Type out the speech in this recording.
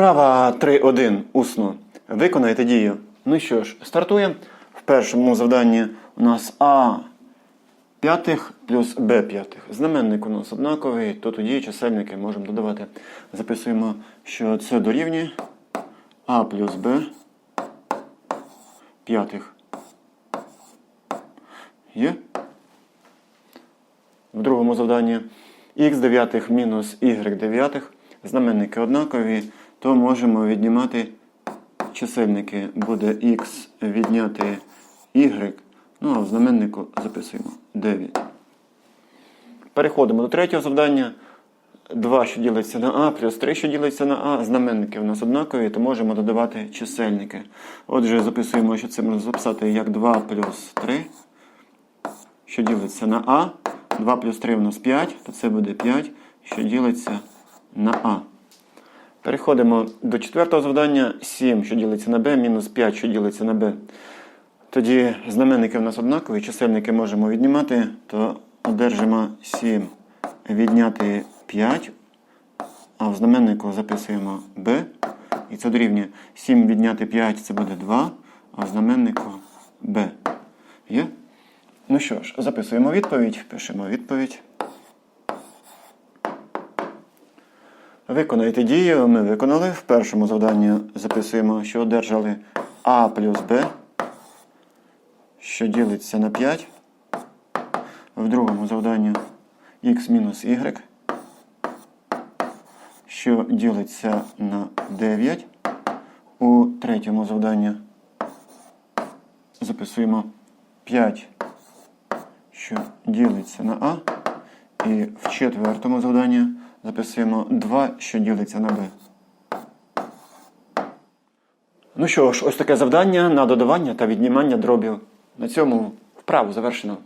Вправа 3.1 усно. Виконайте дію. Ну що ж, стартуємо. В першому завданні у нас А п'ятих плюс Б п'ятих. Знаменник у нас однаковий, то тоді чисельники можемо додавати. Записуємо, що це дорівнює А плюс Б п'ятих. Є? В другому завданні х дев'ятих мінус y дев'ятих. Знаменники однакові, то можемо віднімати чисельники. Буде х відняти y. Ну а в знаменнику записуємо 9. Переходимо до третього завдання. 2, що ділиться на А, плюс 3, що ділиться на А. Знаменники у нас однакові, то можемо додавати чисельники. Отже, записуємо, що це можна записати як 2 плюс 3, що ділиться на А. 2 плюс 3 у нас 5, то це буде 5, що ділиться на А. Переходимо до четвертого завдання. 7, що ділиться на Б, мінус 5, що ділиться на Б. Тоді знаменники в нас однакові, чисельники можемо віднімати, то одержимо 7 відняти 5, а в знаменнику записуємо b, і це дорівнює 7 відняти 5 це буде 2, а в знаменнику b. Є? Ну що ж, записуємо відповідь, пишемо відповідь. Виконайте дію. Ми виконали. В першому завданні записуємо, що одержали А плюс Б, що ділиться на 5. В другому завданні х мінус y, що ділиться на 9. У третьому завданні записуємо 5, що ділиться на А. І в четвертому завданні записуємо 2, що ділиться на Б. Ну що ж, ось таке завдання на додавання та віднімання дробів. На цьому вправу завершено.